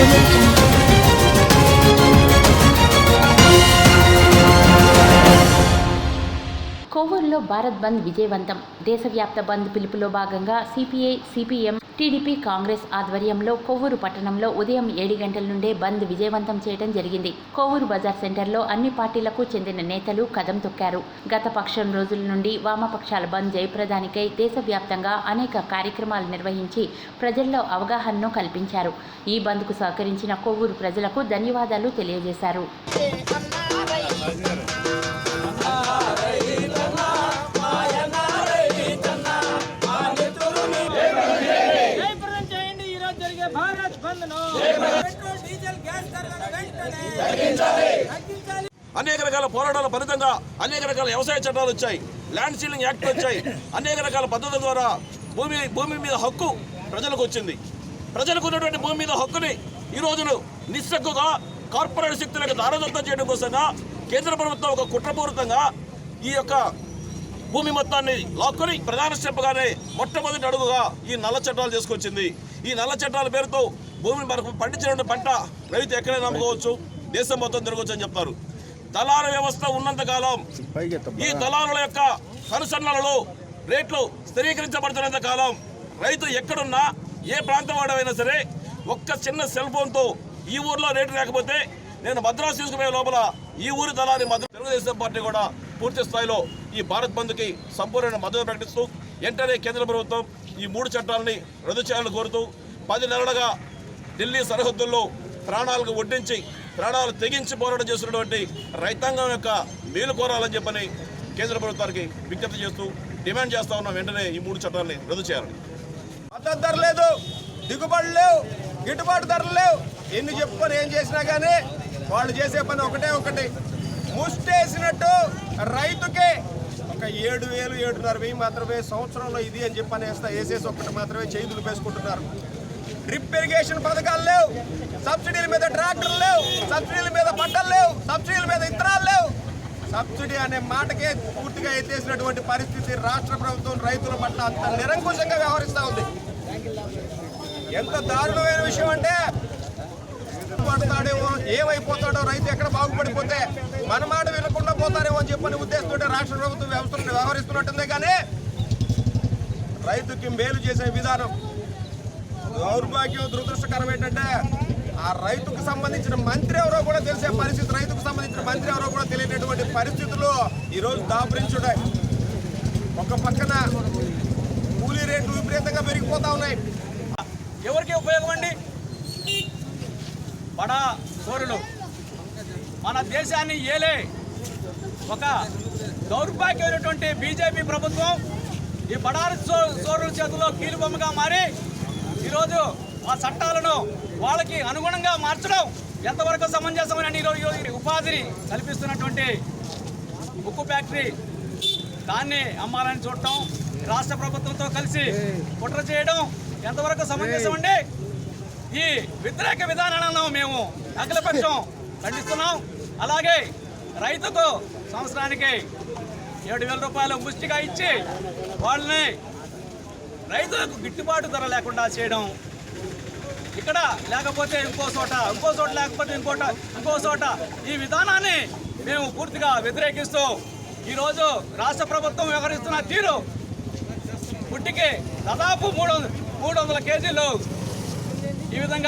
Absolutamente. Bharat బంద్ విజయవంతం. దేశవ్యాప్త బంద్ పిలుపులో భాగంగా సిపిఐ సిపిఎం టీడీపీ కాంగ్రెస్ ఆధ్వర్యంలో కొవ్వూరు పట్టణంలో ఉదయం ఏడు గంటల నుండే బంద్ విజయవంతం చేయడం జరిగింది. కొవ్వూరు బజార్ సెంటర్లో అన్ని పార్టీలకు చెందిన నేతలు కదం తొక్కారు. గత పక్షం రోజుల నుండి వామపక్షాల బంద్ జయప్రదానికై దేశవ్యాప్తంగా అనేక కార్యక్రమాలు నిర్వహించి ప్రజల్లో అవగాహనను కల్పించారు. ఈ బంద్కు సహకరించిన కొవ్వూరు ప్రజలకు ధన్యవాదాలు తెలియజేశారు. అనేక రకాల పోరాటాల ఫలితంగా అనేక రకాల వ్యవసాయ చట్టాలు వచ్చాయి. ల్యాండ్ సీలింగ్ యాక్ట్ వచ్చాయి. అనేక రకాల పద్ధతుల ద్వారా భూమి భూమి మీద హక్కు ప్రజలకు వచ్చింది. ప్రజలకు ఉన్నటువంటి భూమి మీద హక్కుని ఈ రోజును నిస్సగ్గుగా కార్పొరేట్ శక్తులకు దారదత్తం చేయడం కోసంగా కేంద్ర ప్రభుత్వం ఒక కుట్రపూరితంగా ఈ యొక్క భూమి మొత్తాన్ని లాక్కొని ప్రధాన స్టెప్గానే మొట్టమొదటి అడుగుగా ఈ నల్ల చట్టాలు తీసుకొచ్చింది ఈ నల్ల చట్టాల పేరుతో భూమి మనకు పండించిన పంట రైతు ఎక్కడైనా నమ్ముకోవచ్చు దేశం మొత్తం తిరగవచ్చు అని చెప్తారు దళాల వ్యవస్థ ఉన్నంత కాలం ఈ దళారుల యొక్క కనుసన్నలలో రేట్లు స్థిరీకరించబడుతున్నంత కాలం రైతు ఎక్కడున్నా ఏ ప్రాంతం వాడమైనా సరే ఒక్క చిన్న సెల్ ఫోన్తో ఈ ఊర్లో రేటు లేకపోతే నేను మద్రాసు తీసుకుపోయే లోపల ఈ ఊరి దళాన్ని మద్రాసు తెలుగుదేశం పార్టీ కూడా పూర్తి స్థాయిలో ఈ భారత్ బంద్కి సంపూర్ణ మద్దతు ప్రకటిస్తూ వెంటనే కేంద్ర ప్రభుత్వం ఈ మూడు చట్టాలని రద్దు చేయాలని కోరుతూ పది నెలలుగా ఢిల్లీ సరిహద్దుల్లో ప్రాణాలకు ఒడ్డించి ప్రాణాలు తెగించి పోరాటం చేస్తున్నటువంటి రైతాంగం యొక్క మేలు కోరాలని చెప్పని కేంద్ర ప్రభుత్వానికి విజ్ఞప్తి చేస్తూ డిమాండ్ చేస్తా ఉన్నాం వెంటనే ఈ మూడు చట్టాలని రద్దు చేయాలని. మద్దతు ధర లేదు దిగుబడి లేవు గిట్టుబాటు ధరలు లేవు. ఎన్ని చెప్పుకొని ఏం చేసినా కానీ వాళ్ళు చేసే పని ఒకటే ఒకటి. ముష్టేసినట్టు రైతుకే ఒక ఏడు వేలు ఏడున్నర వెయ్యి మాత్రమే సంవత్సరంలో ఇది అని చెప్పని వేస్తా వేసేసి ఒకటి మాత్రమే చేతులు వేసుకుంటున్నారు డ్రిప్ ఇరిగేషన్ పథకాలు లేవు సబ్సిడీల మీద ట్రాక్టర్లు లేవు సబ్సిడీల మీద పంటలు లేవు సబ్సిడీల మీద ఇత్తనాలు లేవు. సబ్సిడీ అనే మాటకే పూర్తిగా ఎత్తేసినటువంటి పరిస్థితి రాష్ట్ర ప్రభుత్వం రైతుల పట్ల అంత నిరంకుశంగా వ్యవహరిస్తూ ఉంది. ఎంత దారుణమైన విషయం అంటే పడతాడేమో ఏమైపోతాడో రైతు ఎక్కడ బాగుపడిపోతే మన మాట వినకుండా పోతారేమో అని చెప్పని ఉద్దేశంతో రాష్ట్ర ప్రభుత్వం వ్యవస్థను వ్యవహరిస్తున్నట్టుందే. కానీ రైతుకి మేలు చేసే విధానం దౌర్భాగ్యం దురదృష్టకరం ఏంటంటే ఆ రైతుకు సంబంధించిన మంత్రి ఎవరో కూడా తెలిసే పరిస్థితి రైతుకు సంబంధించిన మంత్రి ఎవరో కూడా తెలియనటువంటి పరిస్థితులు ఈరోజు దాపురించున్నాయి ఒక పక్కన కూలీ రేట్లు విపరీతంగా పెరిగిపోతా ఉన్నాయి. ఎవరికి ఉపయోగం అండి? బడా సోరులు. మన దేశాన్ని ఏలే. ఒక దౌర్భాగ్యమైనటువంటి బీజేపీ ప్రభుత్వం ఈ బడారు సో సోరుల చేతిలో కీలుబొమ్మగా మారి ఈరోజు ఆ చట్టాలను వాళ్ళకి అనుగుణంగా మార్చడం ఎంతవరకు సమంజసమని ఈరోజు ఉపాధిని కల్పిస్తున్నటువంటి ఉక్కు ఫ్యాక్టరీ. దాన్ని అమ్మాలని చూడటం రాష్ట్ర ప్రభుత్వంతో కలిసి కుట్ర చేయడం ఎంతవరకు సమంజసం అండి ఈ వ్యతిరేక విధానాలను మేము అఖిలపక్షం ఖండిస్తున్నాం. అలాగే రైతుకు సంవత్సరానికి ఏడు వేల రూపాయలు ముష్టిగా ఇచ్చి వాళ్ళని రైతులకు గిట్టుబాటు ధర లేకుండా చేయడం ఇక్కడ లేకపోతే ఇంకో చోట ఇంకో చోట లేకపోతే ఇంకోట ఇంకో చోట ఈ విధానాన్ని మేము పూర్తిగా వ్యతిరేకిస్తూ ఈరోజు రాష్ట్ర ప్రభుత్వం వ్యవహరిస్తున్న తీరు. పుట్టికి దాదాపు మూడు మూడు వందల కేజీలు ఈ విధంగా